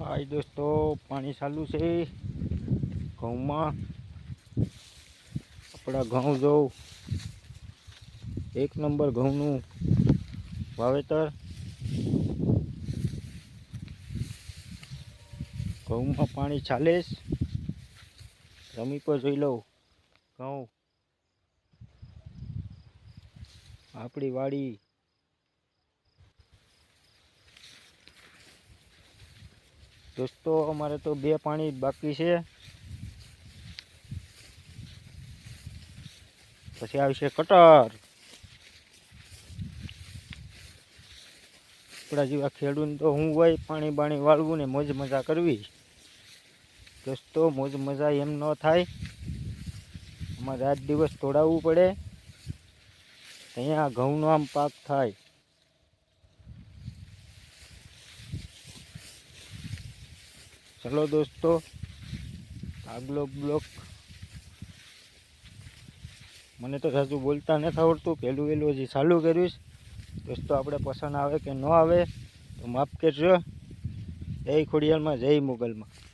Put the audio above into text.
હાય દોસ્તો, પાણી ચાલુ છે. ઘઉંમાં આપણા ઘઉં જોઉં એક નંબર ઘઉંનું વાવેતર. ઘઉંમાં પાણી ચાલે જમી પર જોઈ લઉં ઘઉં. આપણી વાડી દોસ્તો અમારે તો બે પાણી બાકી છે. પછી આવશે કટર. આપણા જેવા ખેડૂત તો હું હોય, પાણી બાણી વાળવું ને મોજ મજા કરવી. દોસ્તો મોજ મજા એમ ન થાય. અમારે રાત દિવસ તોડાવવું પડે. અહીંયા ઘઉંનો આમ પાક થાય. ચલો દોસ્તો, આગલો બ્લોક. મને તો સાચું બોલતા નથી આવડતું પહેલું વહેલું હજી ચાલુ કર્યું છે. દોસ્તો, આપણે પસંદ આવે કે ન આવે, તો માફ કરજો. જય ખોડિયારમાં, જય મુગલમાં.